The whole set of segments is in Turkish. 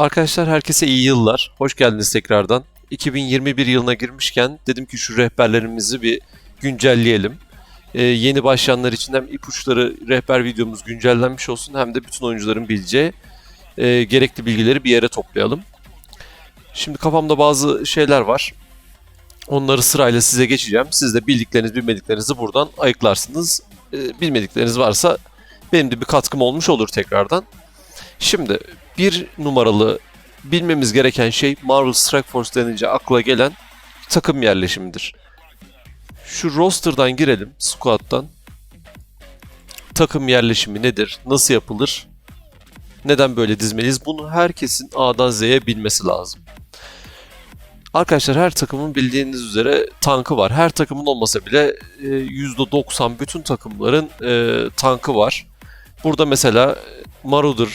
Arkadaşlar herkese iyi yıllar. Hoş geldiniz tekrardan. 2021 yılına girmişken dedim ki şu rehberlerimizi bir güncelleyelim. Ee, yeni başlayanlar için hem ipuçları rehber videomuz güncellenmiş olsun hem de bütün oyuncuların bileceği e, gerekli bilgileri bir yere toplayalım. Şimdi kafamda bazı şeyler var. Onları sırayla size geçeceğim. Siz de bildikleriniz bilmediklerinizi buradan ayıklarsınız. Ee, bilmedikleriniz varsa benim de bir katkım olmuş olur tekrardan. Şimdi bir numaralı bilmemiz gereken şey Marvel Strike Force denince akla gelen takım yerleşimidir. Şu roster'dan girelim, squad'dan. Takım yerleşimi nedir? Nasıl yapılır? Neden böyle dizmeliyiz? Bunu herkesin A'dan Z'ye bilmesi lazım. Arkadaşlar her takımın bildiğiniz üzere tankı var. Her takımın olmasa bile e, %90 bütün takımların e, tankı var. Burada mesela Marauder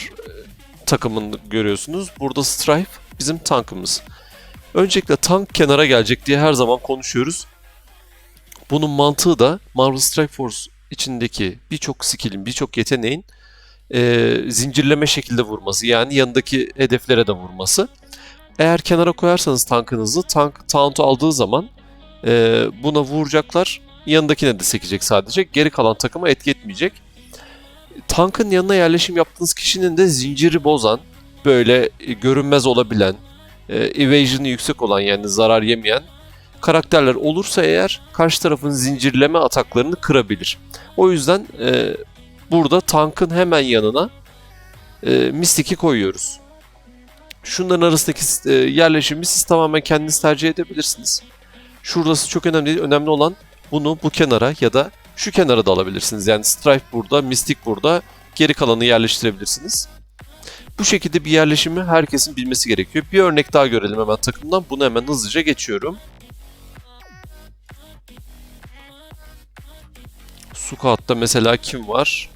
takımını görüyorsunuz. Burada Strife bizim tankımız. Öncelikle tank kenara gelecek diye her zaman konuşuyoruz. Bunun mantığı da Marvel Strike Force içindeki birçok skill'in, birçok yeteneğin e, zincirleme şekilde vurması. Yani yanındaki hedeflere de vurması. Eğer kenara koyarsanız tankınızı, tank taunt aldığı zaman e, buna vuracaklar. Yanındakine de sekecek sadece. Geri kalan takıma etki etmeyecek tankın yanına yerleşim yaptığınız kişinin de zinciri bozan, böyle e, görünmez olabilen, e, evasion'ı yüksek olan yani zarar yemeyen karakterler olursa eğer karşı tarafın zincirleme ataklarını kırabilir. O yüzden e, burada tankın hemen yanına e, Mystic'i koyuyoruz. Şunların arasındaki e, yerleşimi siz tamamen kendiniz tercih edebilirsiniz. Şurası çok önemli değil. Önemli olan bunu bu kenara ya da şu kenara da alabilirsiniz. Yani Strife burada, Mystic burada. Geri kalanı yerleştirebilirsiniz. Bu şekilde bir yerleşimi herkesin bilmesi gerekiyor. Bir örnek daha görelim hemen takımdan. Bunu hemen hızlıca geçiyorum. Sukat'ta mesela kim var?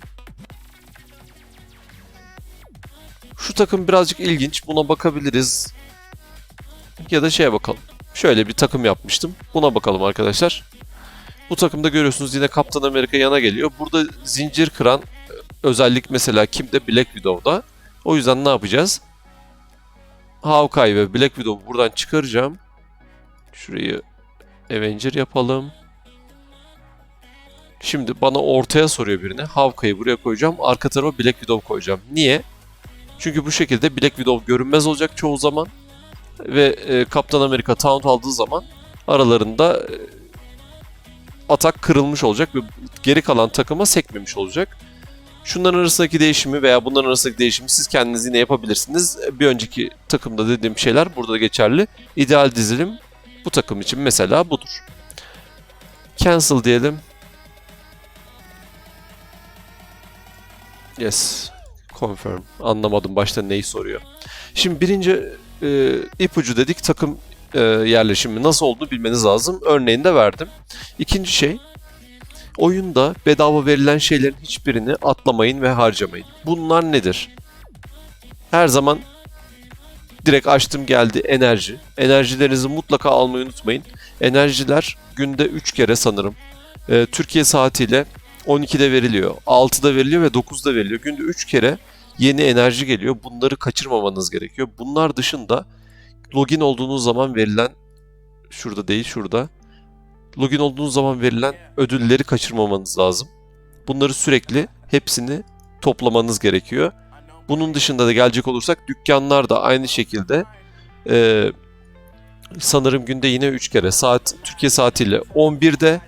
Şu takım birazcık ilginç. Buna bakabiliriz. Ya da şeye bakalım. Şöyle bir takım yapmıştım. Buna bakalım arkadaşlar. Bu takımda görüyorsunuz yine Kaptan Amerika yana geliyor. Burada zincir kıran özellik mesela kimde? Black Widow'da. O yüzden ne yapacağız? Hawkeye ve Black Widow'u buradan çıkaracağım. Şurayı Avenger yapalım. Şimdi bana ortaya soruyor birine. Hawkeye'yi buraya koyacağım. Arka tarafa Black Widow koyacağım. Niye? Çünkü bu şekilde Black Widow görünmez olacak çoğu zaman. Ve e, Kaptan Amerika taunt aldığı zaman aralarında e, atak kırılmış olacak ve geri kalan takıma sekmemiş olacak. Şunların arasındaki değişimi veya bunların arasındaki değişimi siz kendiniz yine yapabilirsiniz. Bir önceki takımda dediğim şeyler burada da geçerli. İdeal dizilim bu takım için mesela budur. Cancel diyelim. Yes. Confirm. Anlamadım başta neyi soruyor. Şimdi birinci e, ipucu dedik takım e, yerleşimi nasıl olduğunu bilmeniz lazım. Örneğini de verdim. İkinci şey, oyunda bedava verilen şeylerin hiçbirini atlamayın ve harcamayın. Bunlar nedir? Her zaman direkt açtım geldi enerji. Enerjilerinizi mutlaka almayı unutmayın. Enerjiler günde 3 kere sanırım. E, Türkiye saatiyle 12'de veriliyor, 6'da veriliyor ve 9'da veriliyor. Günde 3 kere yeni enerji geliyor. Bunları kaçırmamanız gerekiyor. Bunlar dışında login olduğunuz zaman verilen şurada değil şurada. Login olduğunuz zaman verilen ödülleri kaçırmamanız lazım. Bunları sürekli hepsini toplamanız gerekiyor. Bunun dışında da gelecek olursak dükkanlar da aynı şekilde e, sanırım günde yine 3 kere saat Türkiye saatiyle 11'de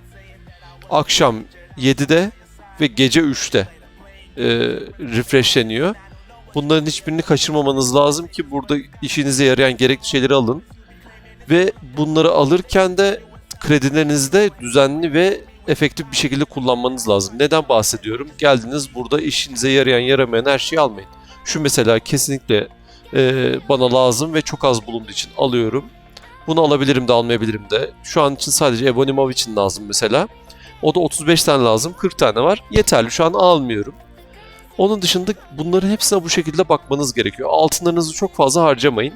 akşam 7'de ve gece 3'te e, refreshleniyor. Bunların hiçbirini kaçırmamanız lazım ki burada işinize yarayan gerekli şeyleri alın. Ve bunları alırken de kredilerinizi de düzenli ve efektif bir şekilde kullanmanız lazım. Neden bahsediyorum? Geldiniz burada işinize yarayan yaramayan her şeyi almayın. Şu mesela kesinlikle e, bana lazım ve çok az bulunduğu için alıyorum. Bunu alabilirim de almayabilirim de. Şu an için sadece Ebonimov için lazım mesela. O da 35 tane lazım. 40 tane var. Yeterli. Şu an almıyorum. Onun dışında bunların hepsine bu şekilde bakmanız gerekiyor. Altınlarınızı çok fazla harcamayın.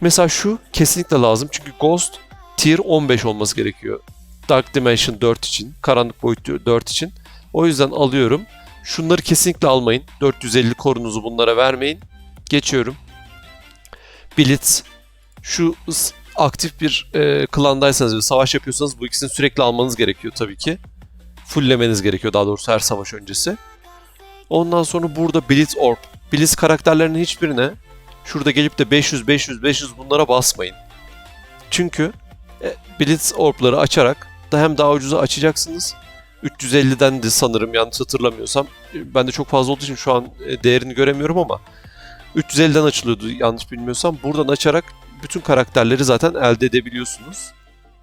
Mesela şu kesinlikle lazım çünkü Ghost Tier 15 olması gerekiyor. Dark Dimension 4 için, Karanlık Boyut 4 için. O yüzden alıyorum. Şunları kesinlikle almayın. 450 korunuzu bunlara vermeyin. Geçiyorum. Blitz. Şu aktif bir e, klandaysanız ve savaş yapıyorsanız bu ikisini sürekli almanız gerekiyor tabii ki. Fulllemeniz gerekiyor daha doğrusu her savaş öncesi. Ondan sonra burada Blitz Orb. Blitz karakterlerinin hiçbirine şurada gelip de 500 500 500 bunlara basmayın. Çünkü e, Blitz Orb'ları açarak da hem daha ucuza açacaksınız. 350'den de sanırım yanlış hatırlamıyorsam. E, Ben de çok fazla olduğu için şu an e, değerini göremiyorum ama 350'den açılıyordu yanlış bilmiyorsam. Buradan açarak bütün karakterleri zaten elde edebiliyorsunuz.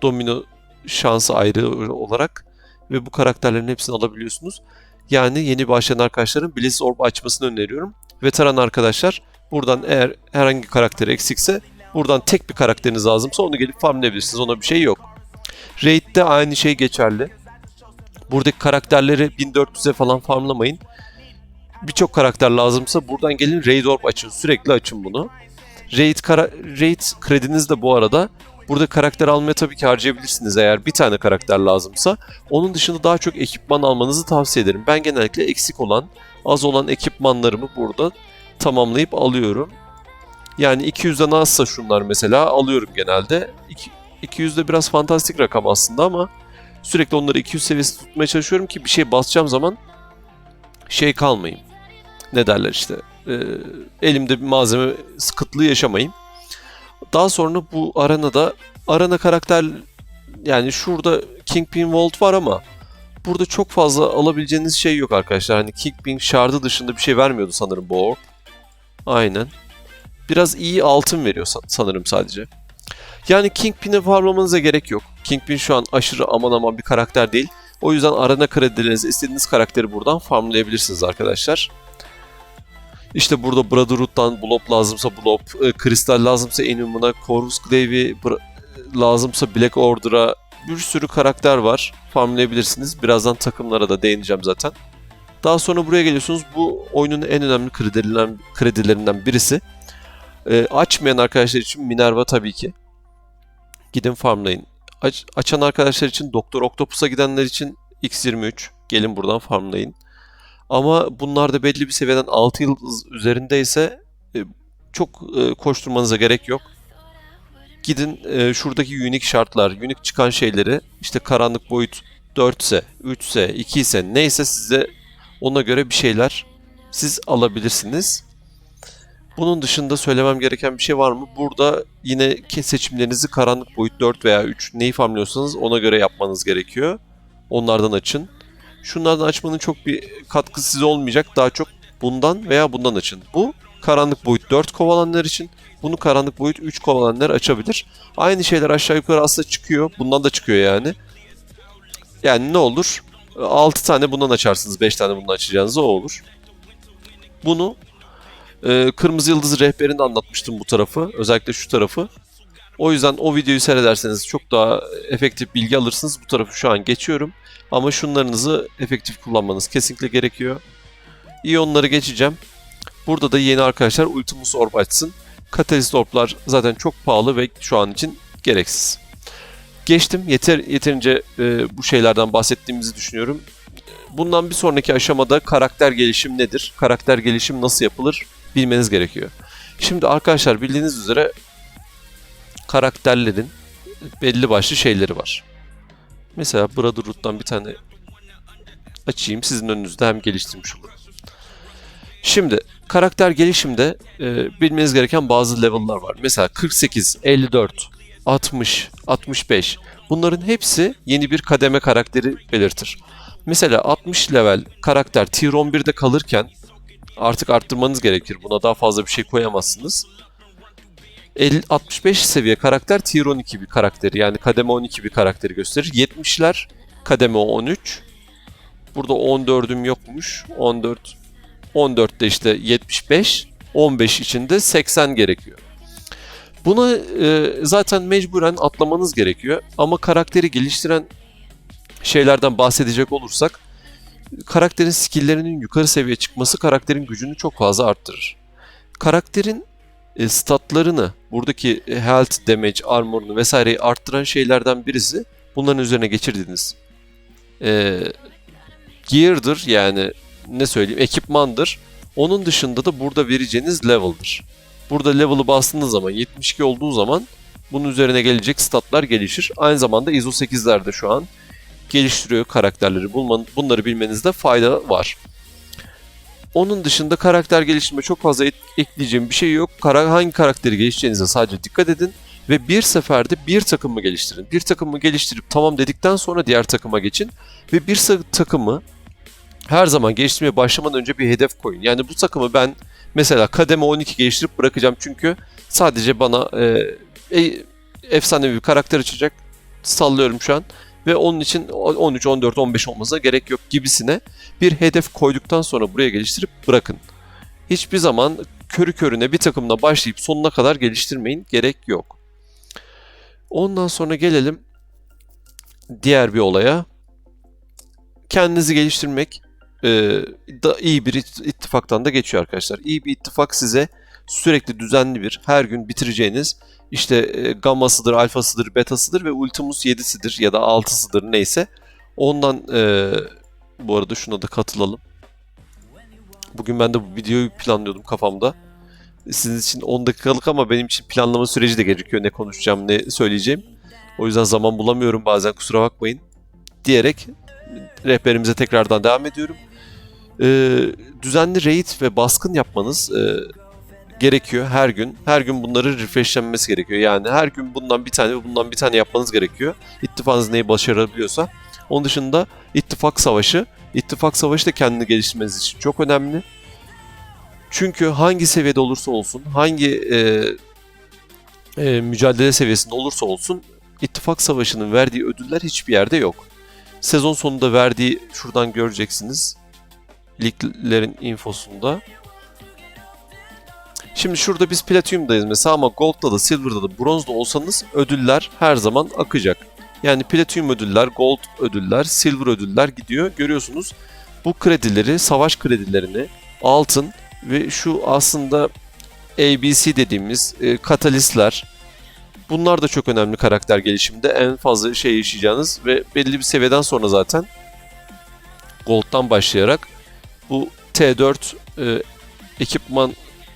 Domino şansı ayrı olarak ve bu karakterlerin hepsini alabiliyorsunuz. Yani yeni başlayan arkadaşların Blitz Orb açmasını öneriyorum. Veteran arkadaşlar buradan eğer herhangi karakteri eksikse buradan tek bir karakteriniz lazımsa onu gelip farmlayabilirsiniz. Ona bir şey yok. Raid'de aynı şey geçerli. Buradaki karakterleri 1400'e falan farmlamayın. Birçok karakter lazımsa buradan gelin Raid Orb açın. Sürekli açın bunu. Raid, kara- Raid krediniz de bu arada burada karakter almaya tabii ki harcayabilirsiniz eğer bir tane karakter lazımsa. Onun dışında daha çok ekipman almanızı tavsiye ederim. Ben genellikle eksik olan, az olan ekipmanlarımı burada tamamlayıp alıyorum. Yani 200'den azsa şunlar mesela alıyorum genelde. İki- 200 de biraz fantastik rakam aslında ama sürekli onları 200 seviyesi tutmaya çalışıyorum ki bir şey basacağım zaman şey kalmayayım. Ne derler işte. e, elimde bir malzeme sıkıntılığı yaşamayayım. Daha sonra bu arenada arena karakter yani şurada Kingpin Vault var ama burada çok fazla alabileceğiniz şey yok arkadaşlar. Hani Kingpin Shard'ı dışında bir şey vermiyordu sanırım bu orb. Aynen. Biraz iyi altın veriyor sa- sanırım sadece. Yani Kingpin'i farmlamanıza gerek yok. Kingpin şu an aşırı aman aman bir karakter değil. O yüzden arena kredilerinizi istediğiniz karakteri buradan farmlayabilirsiniz arkadaşlar. İşte burada Brotherhood'dan Blob lazımsa Blob, e, Kristal lazımsa Inhuman'a, Corvus Glaive'i lazımsa Black Order'a bir sürü karakter var. Farmlayabilirsiniz. Birazdan takımlara da değineceğim zaten. Daha sonra buraya geliyorsunuz. Bu oyunun en önemli kredilerinden, kredilerinden birisi. E, açmayan arkadaşlar için Minerva tabii ki. Gidin farmlayın. Aç- açan arkadaşlar için Doktor Octopus'a gidenler için X23. Gelin buradan farmlayın. Ama bunlar da belli bir seviyeden 6 yıldız üzerindeyse e, çok e, koşturmanıza gerek yok. Gidin e, şuradaki unique şartlar, unique çıkan şeyleri işte karanlık boyut 4 ise, 3 ise, 2 ise neyse size ona göre bir şeyler siz alabilirsiniz. Bunun dışında söylemem gereken bir şey var mı? Burada yine seçimlerinizi karanlık boyut 4 veya 3 neyi farmlıyorsanız ona göre yapmanız gerekiyor. Onlardan açın. Şunlardan açmanın çok bir katkısı size olmayacak. Daha çok bundan veya bundan açın. Bu karanlık boyut 4 kovalanlar için. Bunu karanlık boyut 3 kovalanlar açabilir. Aynı şeyler aşağı yukarı aslında çıkıyor. Bundan da çıkıyor yani. Yani ne olur? 6 tane bundan açarsınız. 5 tane bundan açacağınız o olur. Bunu e, Kırmızı Yıldız rehberinde anlatmıştım bu tarafı. Özellikle şu tarafı. O yüzden o videoyu seyrederseniz çok daha efektif bilgi alırsınız. Bu tarafı şu an geçiyorum. Ama şunlarınızı efektif kullanmanız kesinlikle gerekiyor. İyonları geçeceğim. Burada da yeni arkadaşlar Ultimus Orb açsın. Catalyst Orb'lar zaten çok pahalı ve şu an için gereksiz. Geçtim. Yeter yeterince e, bu şeylerden bahsettiğimizi düşünüyorum. Bundan bir sonraki aşamada karakter gelişim nedir? Karakter gelişim nasıl yapılır? Bilmeniz gerekiyor. Şimdi arkadaşlar bildiğiniz üzere karakterlerin belli başlı şeyleri var. Mesela Brotherhood'dan bir tane açayım. Sizin önünüzde hem geliştirmiş olurum. Şimdi karakter gelişimde e, bilmeniz gereken bazı level'lar var. Mesela 48, 54, 60, 65. Bunların hepsi yeni bir kademe karakteri belirtir. Mesela 60 level karakter tier 11'de kalırken artık arttırmanız gerekir. Buna daha fazla bir şey koyamazsınız. 50, 65 seviye karakter tier 12 bir karakteri yani kademe 12 bir karakteri gösterir. 70'ler kademe 13. Burada 14'üm yokmuş. 14 14'te işte 75, 15 içinde 80 gerekiyor. Buna e, zaten mecburen atlamanız gerekiyor ama karakteri geliştiren şeylerden bahsedecek olursak karakterin skill'lerinin yukarı seviye çıkması karakterin gücünü çok fazla arttırır. Karakterin e, statlarını, buradaki health, damage, armor'unu vesaireyi arttıran şeylerden birisi bunların üzerine geçirdiğiniz e, gear'dır yani ne söyleyeyim ekipmandır. Onun dışında da burada vereceğiniz level'dır. Burada level'ı bastığınız zaman 72 olduğu zaman bunun üzerine gelecek statlar gelişir. Aynı zamanda ISO 8'ler de şu an geliştiriyor karakterleri. Bunları bilmenizde fayda var. Onun dışında karakter geliştirme çok fazla ekleyeceğim bir şey yok. Kara, hangi karakteri geliştireceğinize sadece dikkat edin ve bir seferde bir takımı geliştirin. Bir takımı geliştirip tamam dedikten sonra diğer takıma geçin ve bir takımı her zaman geliştirmeye başlamadan önce bir hedef koyun. Yani bu takımı ben mesela kademe 12 geliştirip bırakacağım çünkü sadece bana e, e, efsanevi bir karakter açacak. Sallıyorum şu an ve onun için 13, 14, 15 olmasına gerek yok gibisine bir hedef koyduktan sonra buraya geliştirip bırakın. Hiçbir zaman körü körüne bir takımla başlayıp sonuna kadar geliştirmeyin. Gerek yok. Ondan sonra gelelim diğer bir olaya. Kendinizi geliştirmek e, da iyi bir it- ittifaktan da geçiyor arkadaşlar. İyi bir ittifak size sürekli düzenli bir her gün bitireceğiniz işte e, gammasıdır, alfasıdır, betasıdır ve Ultimus 7'sidir ya da 6'sıdır neyse. Ondan e, bu arada şuna da katılalım. Bugün ben de bu videoyu planlıyordum kafamda. Sizin için 10 dakikalık ama benim için planlama süreci de gerekiyor. Ne konuşacağım, ne söyleyeceğim. O yüzden zaman bulamıyorum bazen kusura bakmayın. Diyerek rehberimize tekrardan devam ediyorum. Ee, düzenli raid ve baskın yapmanız e, gerekiyor her gün. Her gün bunları refreshlenmesi gerekiyor. Yani her gün bundan bir tane ve bundan bir tane yapmanız gerekiyor. İttifakınız neyi başarabiliyorsa. Onun dışında ittifak savaşı. İttifak savaşı da kendini geliştirmeniz için çok önemli. Çünkü hangi seviyede olursa olsun, hangi e, e, mücadele seviyesinde olursa olsun ittifak savaşının verdiği ödüller hiçbir yerde yok. Sezon sonunda verdiği şuradan göreceksiniz. Liglerin infosunda. Şimdi şurada biz Platinum'dayız mesela ama Gold'da da Silver'da da Bronz'da olsanız ödüller her zaman akacak. Yani Platinum ödüller, Gold ödüller, Silver ödüller gidiyor. Görüyorsunuz bu kredileri, savaş kredilerini, altın ve şu aslında ABC dediğimiz e, katalistler bunlar da çok önemli karakter gelişiminde. En fazla şey yaşayacağınız ve belli bir seviyeden sonra zaten Gold'dan başlayarak bu T4 e, ekipman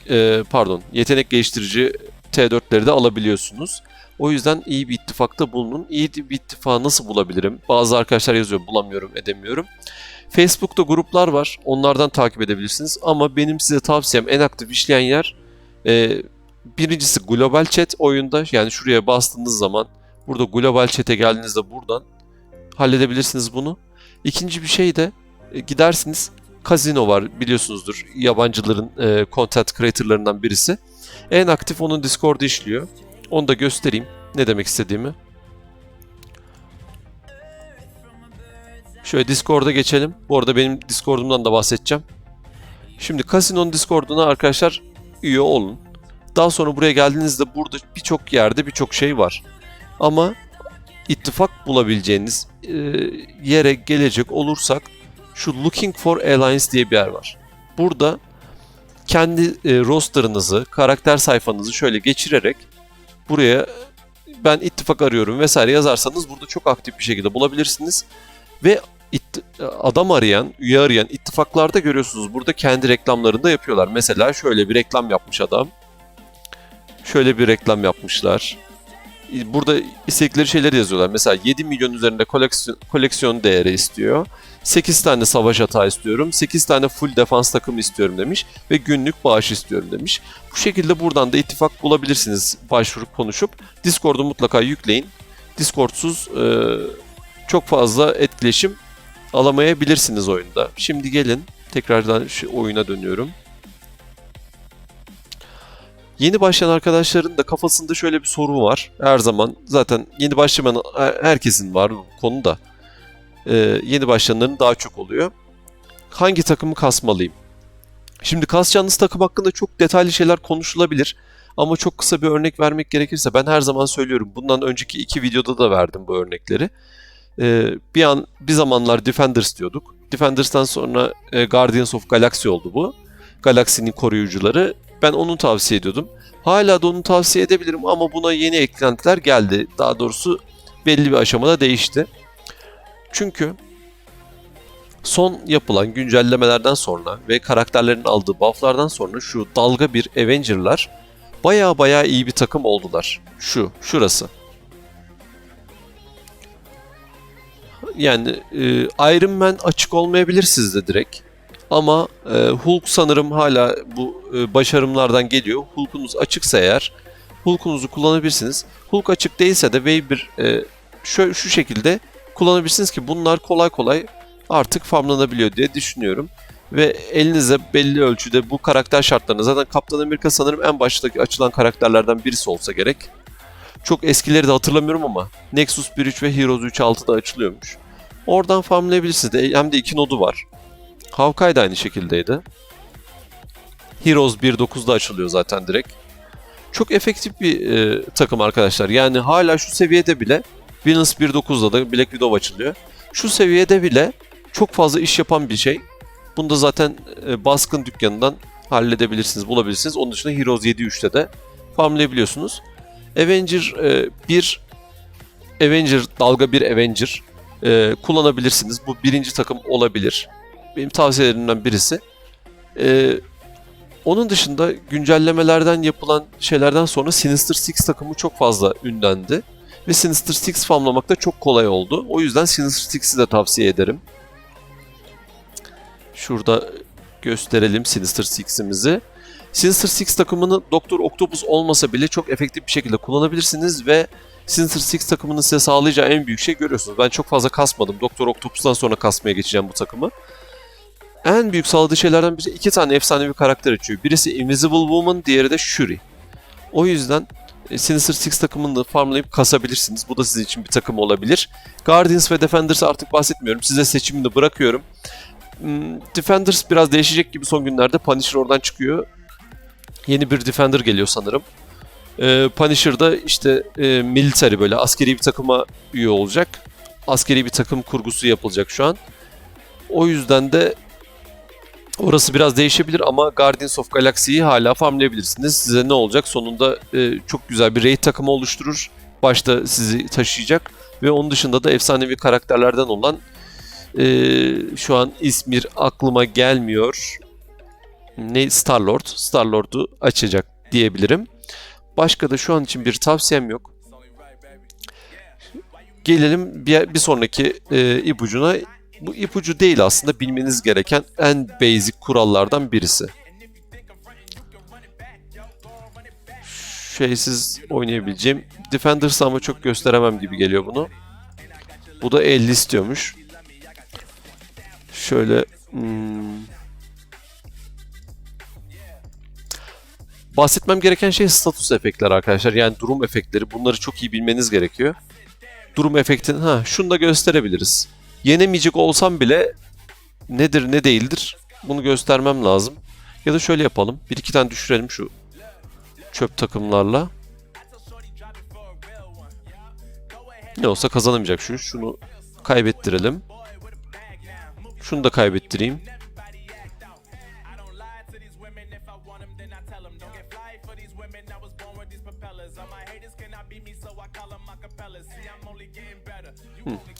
e, pardon yetenek geliştirici T4'leri de alabiliyorsunuz. O yüzden iyi bir ittifakta bulunun. İyi bir ittifağı nasıl bulabilirim? Bazı arkadaşlar yazıyor bulamıyorum edemiyorum. Facebook'ta gruplar var. Onlardan takip edebilirsiniz. Ama benim size tavsiyem en aktif işleyen yer e, birincisi global chat oyunda. Yani şuraya bastığınız zaman burada global chat'e geldiğinizde buradan halledebilirsiniz bunu. İkinci bir şey de e, gidersiniz Casino var biliyorsunuzdur. Yabancıların e, content creator'larından birisi. En aktif onun Discord'u işliyor. Onu da göstereyim ne demek istediğimi. Şöyle Discord'a geçelim. Bu arada benim Discord'umdan da bahsedeceğim. Şimdi Casino'nun Discord'una arkadaşlar üye olun. Daha sonra buraya geldiğinizde burada birçok yerde birçok şey var. Ama ittifak bulabileceğiniz e, yere gelecek olursak şu Looking for Alliance diye bir yer var. Burada kendi e, roster'ınızı, karakter sayfanızı şöyle geçirerek buraya ben ittifak arıyorum vesaire yazarsanız burada çok aktif bir şekilde bulabilirsiniz. Ve it- adam arayan, üye arayan ittifaklarda görüyorsunuz burada kendi reklamlarını da yapıyorlar. Mesela şöyle bir reklam yapmış adam. Şöyle bir reklam yapmışlar. Burada istedikleri şeyleri yazıyorlar. Mesela 7 milyon üzerinde koleksiyon, koleksiyon değeri istiyor. 8 tane savaş hata istiyorum. 8 tane full defans takımı istiyorum demiş. Ve günlük bağış istiyorum demiş. Bu şekilde buradan da ittifak bulabilirsiniz başvurup konuşup. Discord'u mutlaka yükleyin. Discord'suz e, çok fazla etkileşim alamayabilirsiniz oyunda. Şimdi gelin tekrardan şu oyuna dönüyorum. Yeni başlayan arkadaşların da kafasında şöyle bir soru var. Her zaman zaten yeni başlayan herkesin var bu konuda. Ee, yeni başlayanların daha çok oluyor. Hangi takımı kasmalıyım? Şimdi kasacağınız takım hakkında çok detaylı şeyler konuşulabilir. Ama çok kısa bir örnek vermek gerekirse ben her zaman söylüyorum. Bundan önceki iki videoda da verdim bu örnekleri. Ee, bir an bir zamanlar Defenders diyorduk. Defenders'tan sonra e, Guardians of Galaxy oldu bu. Galaksinin koruyucuları. Ben onu tavsiye ediyordum. Hala da onu tavsiye edebilirim ama buna yeni eklentiler geldi. Daha doğrusu belli bir aşamada değişti. Çünkü son yapılan güncellemelerden sonra ve karakterlerin aldığı bufflardan sonra şu dalga bir Avenger'lar baya baya iyi bir takım oldular. Şu, şurası. Yani e, Iron Man açık olmayabilir sizde direkt. Ama e, Hulk sanırım hala bu e, başarımlardan geliyor. Hulk'unuz açıksa eğer Hulk'unuzu kullanabilirsiniz. Hulk açık değilse de Wave 1 e, şu, şu şekilde kullanabilirsiniz ki bunlar kolay kolay artık farmlanabiliyor diye düşünüyorum. Ve elinize belli ölçüde bu karakter şartlarını zaten Kaptan Amerika sanırım en baştaki açılan karakterlerden birisi olsa gerek. Çok eskileri de hatırlamıyorum ama Nexus 1.3 ve Heroes 3.6'da açılıyormuş. Oradan farmlayabilirsiniz. De, hem de iki nodu var. Hawkeye da aynı şekildeydi. Heroes 1.9'da açılıyor zaten direkt. Çok efektif bir e, takım arkadaşlar. Yani hala şu seviyede bile Venus 1.9'da da Black Widow açılıyor. Şu seviyede bile çok fazla iş yapan bir şey. Bunu da zaten e, baskın dükkanından halledebilirsiniz, bulabilirsiniz. Onun dışında Heroes 7.3'te de farmlayabiliyorsunuz. Avenger e, bir Avenger, dalga bir Avenger e, kullanabilirsiniz. Bu birinci takım olabilir. Benim tavsiyelerimden birisi. E, onun dışında güncellemelerden yapılan şeylerden sonra Sinister Six takımı çok fazla ünlendi. Ve Sinister Six farmlamak da çok kolay oldu. O yüzden Sinister Six'i de tavsiye ederim. Şurada gösterelim Sinister Six'imizi. Sinister Six takımını Doktor Octopus olmasa bile çok efektif bir şekilde kullanabilirsiniz ve Sinister Six takımının size sağlayacağı en büyük şey görüyorsunuz. Ben çok fazla kasmadım. Doktor Octopus'tan sonra kasmaya geçeceğim bu takımı. En büyük sağladığı şeylerden biri iki tane efsanevi karakter açıyor. Birisi Invisible Woman, diğeri de Shuri. O yüzden Sinister Six takımını da farmlayıp kasabilirsiniz. Bu da sizin için bir takım olabilir. Guardians ve Defenders artık bahsetmiyorum. Size seçimini bırakıyorum. Hmm, Defenders biraz değişecek gibi son günlerde. Punisher oradan çıkıyor. Yeni bir Defender geliyor sanırım. Ee, Punisher'da işte e, military böyle askeri bir takıma üye olacak. Askeri bir takım kurgusu yapılacak şu an. O yüzden de orası biraz değişebilir ama Guardians of Galaxy'yi hala farmlayabilirsiniz. Size ne olacak? Sonunda e, çok güzel bir raid takımı oluşturur. Başta sizi taşıyacak. Ve onun dışında da efsanevi karakterlerden olan e, şu an İzmir aklıma gelmiyor. Ne Star-Lord. Star-Lord'u açacak diyebilirim. Başka da şu an için bir tavsiyem yok. Gelelim bir, bir sonraki e, ipucuna. Bu ipucu değil aslında bilmeniz gereken en basic kurallardan birisi. Şeysiz oynayabileceğim. Defenders ama çok gösteremem gibi geliyor bunu. Bu da 50 istiyormuş. Şöyle hmm, bahsetmem gereken şey status efektler arkadaşlar. Yani durum efektleri. Bunları çok iyi bilmeniz gerekiyor. Durum efektini ha şunu da gösterebiliriz. Yenemeyecek olsam bile nedir ne değildir bunu göstermem lazım. Ya da şöyle yapalım. Bir iki tane düşürelim şu çöp takımlarla. Ne olsa kazanamayacak şu. Şunu kaybettirelim. Şunu da kaybettireyim.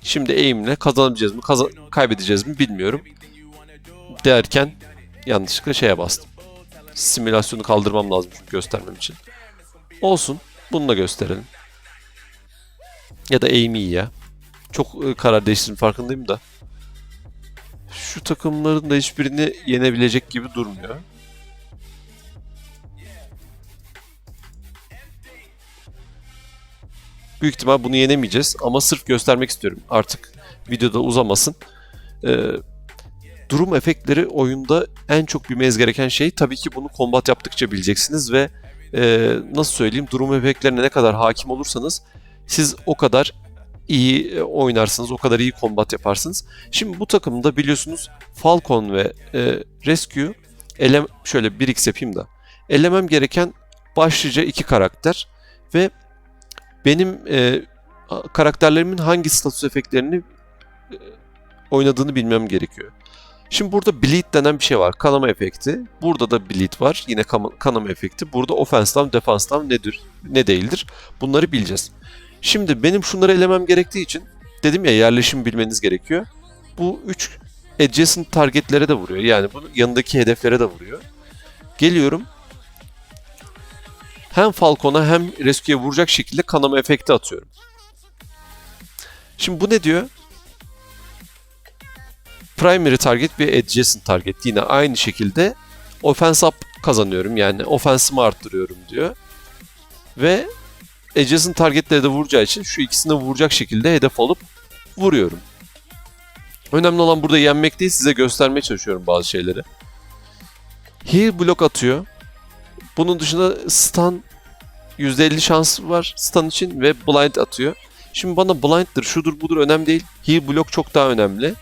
Şimdi eğimle kazanabileceğiz mi, kaza kaybedeceğiz mi bilmiyorum. Derken yanlışlıkla şeye bastım. Simülasyonu kaldırmam lazım çünkü göstermem için. Olsun. Bunu da gösterelim. Ya da eğimi iyi ya. Çok e, karar değiştirdim farkındayım da. Şu takımların da hiçbirini yenebilecek gibi durmuyor. Büyük ihtimal bunu yenemeyeceğiz ama sırf göstermek istiyorum. Artık videoda uzamasın. Ee, durum efektleri oyunda en çok bilmeniz gereken şey tabii ki bunu kombat yaptıkça bileceksiniz ve e, nasıl söyleyeyim durum efektlerine ne kadar hakim olursanız siz o kadar iyi oynarsınız, o kadar iyi kombat yaparsınız. Şimdi bu takımda biliyorsunuz Falcon ve e, Rescue elem şöyle 1x yapayım da elemem gereken başlıca iki karakter ve benim e, karakterlerimin hangi status efektlerini e, oynadığını bilmem gerekiyor. Şimdi burada bleed denen bir şey var. Kanama efekti. Burada da bleed var. Yine kanama efekti. Burada offense down, defense down nedir, ne değildir? Bunları bileceğiz. Şimdi benim şunları elemem gerektiği için dedim ya yerleşim bilmeniz gerekiyor. Bu 3 adjacent targetlere de vuruyor. Yani bunun yanındaki hedeflere de vuruyor. Geliyorum. Hem Falcon'a hem Rescue'ye vuracak şekilde kanama efekti atıyorum. Şimdi bu ne diyor? Primary target ve adjacent target yine aynı şekilde offense up kazanıyorum yani offense'ımı arttırıyorum diyor. Ve adjacent targetleri de vuracağı için şu ikisini vuracak şekilde hedef alıp vuruyorum. Önemli olan burada yenmek değil size göstermeye çalışıyorum bazı şeyleri. Heal blok atıyor. Bunun dışında stun %50 şans var stun için ve blind atıyor. Şimdi bana blind'dır, şudur budur önemli değil. Heal blok çok daha önemli.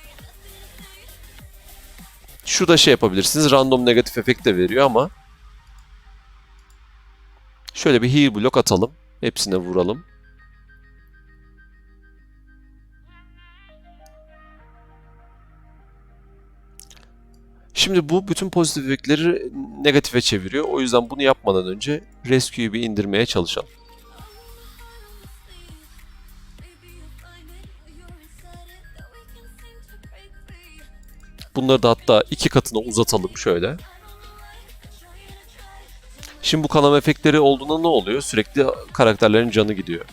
Şurada şey yapabilirsiniz. Random negatif efekt de veriyor ama şöyle bir heal blok atalım. Hepsine vuralım. Şimdi bu bütün pozitif efektleri negatife çeviriyor. O yüzden bunu yapmadan önce Rescue'yu bir indirmeye çalışalım. Bunları da hatta iki katına uzatalım şöyle. Şimdi bu kanama efektleri olduğunda ne oluyor? Sürekli karakterlerin canı gidiyor.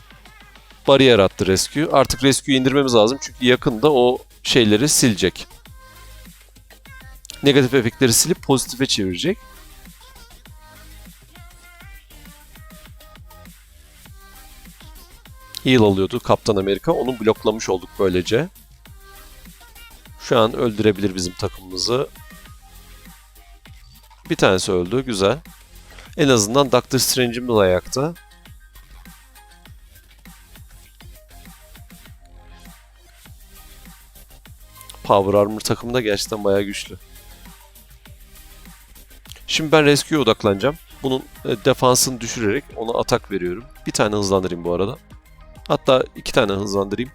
Bariyer attı Rescue. Artık Rescue'yu indirmemiz lazım çünkü yakında o şeyleri silecek. Negatif efektleri silip pozitife çevirecek. Heal alıyordu Kaptan Amerika. Onu bloklamış olduk böylece. Şu an öldürebilir bizim takımımızı. Bir tanesi öldü. Güzel. En azından Doctor Strange'imiz ayakta. Power Armor takımı da gerçekten bayağı güçlü. Şimdi ben Rescue'ye odaklanacağım. Bunun e, defansını düşürerek ona atak veriyorum. Bir tane hızlandırayım bu arada. Hatta iki tane hızlandırayım.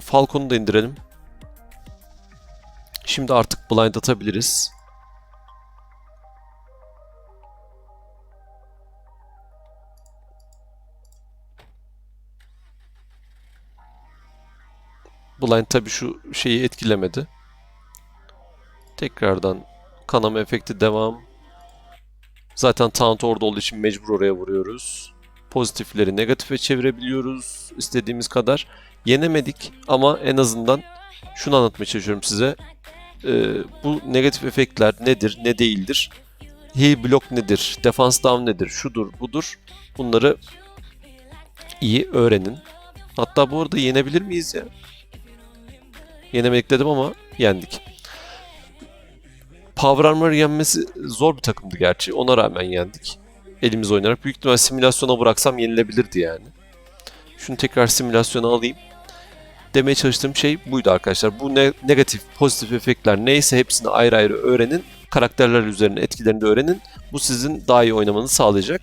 Falcon'u da indirelim. Şimdi artık blind atabiliriz. Blind tabi şu şeyi etkilemedi. Tekrardan kanama efekti devam. Zaten taunt orada olduğu için mecbur oraya vuruyoruz. Pozitifleri negatife çevirebiliyoruz istediğimiz kadar. Yenemedik ama en azından şunu anlatmaya çalışıyorum size. Ee, bu negatif efektler nedir, ne değildir? Heal block nedir, defense down nedir, şudur, budur. Bunları iyi öğrenin. Hatta bu arada yenebilir miyiz ya? Yenemedik dedim ama yendik. Power Armor yenmesi zor bir takımdı gerçi. Ona rağmen yendik. Elimiz oynayarak. Büyük ihtimal simülasyona bıraksam yenilebilirdi yani. Şunu tekrar simülasyona alayım. Demeye çalıştığım şey buydu arkadaşlar. Bu ne negatif, pozitif efektler neyse hepsini ayrı ayrı öğrenin. Karakterler üzerine etkilerini de öğrenin. Bu sizin daha iyi oynamanızı sağlayacak.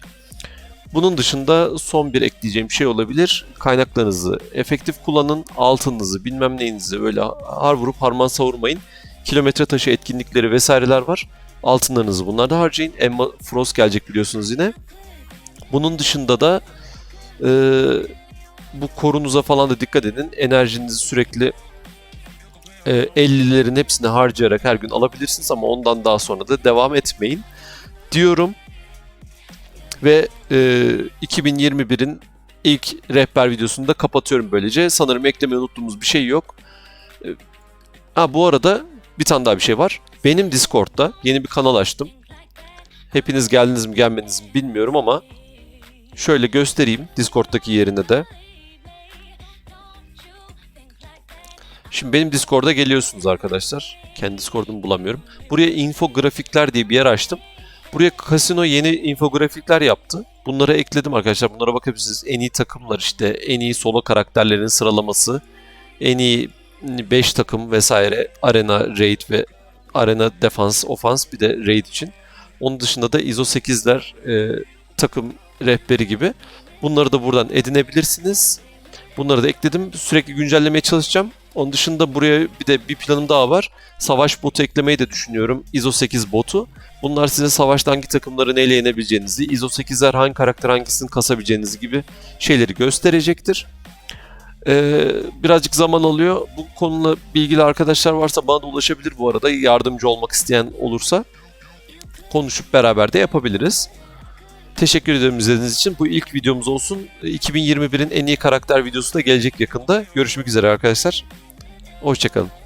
Bunun dışında son bir ekleyeceğim şey olabilir. Kaynaklarınızı efektif kullanın. Altınınızı bilmem neyinizi öyle har vurup harman savurmayın. Kilometre taşı etkinlikleri vesaireler var. Altınlarınızı bunlarda harcayın. Emma Frost gelecek biliyorsunuz yine. Bunun dışında da e, bu korunuza falan da dikkat edin. Enerjinizi sürekli e, 50'lerin hepsini harcayarak her gün alabilirsiniz ama ondan daha sonra da devam etmeyin diyorum. Ve e, 2021'in ilk rehber videosunu da kapatıyorum böylece. Sanırım eklemeyi unuttuğumuz bir şey yok. E, ha bu arada bir tane daha bir şey var. Benim Discord'da yeni bir kanal açtım. Hepiniz geldiniz mi gelmediniz mi bilmiyorum ama şöyle göstereyim Discord'daki yerine de. Şimdi benim Discord'a geliyorsunuz arkadaşlar. Kendi Discord'umu bulamıyorum. Buraya infografikler diye bir yer açtım. Buraya Casino yeni infografikler yaptı. Bunlara ekledim arkadaşlar. Bunlara bakabilirsiniz. En iyi takımlar işte. En iyi solo karakterlerin sıralaması. En iyi 5 takım vesaire. Arena, Raid ve Arena Defense, Offense bir de Raid için. Onun dışında da ISO 8'ler e, takım rehberi gibi. Bunları da buradan edinebilirsiniz. Bunları da ekledim. Sürekli güncellemeye çalışacağım. Onun dışında buraya bir de bir planım daha var. Savaş botu eklemeyi de düşünüyorum. ISO 8 botu. Bunlar size savaşta hangi takımları neyle yenebileceğinizi, ISO 8'ler hangi karakter hangisini kasabileceğiniz gibi şeyleri gösterecektir. Ee, birazcık zaman alıyor. Bu konuyla bilgili arkadaşlar varsa bana da ulaşabilir bu arada. Yardımcı olmak isteyen olursa konuşup beraber de yapabiliriz. Teşekkür ederim izlediğiniz için. Bu ilk videomuz olsun. 2021'in en iyi karakter videosu da gelecek yakında. Görüşmek üzere arkadaşlar. Hoşçakalın.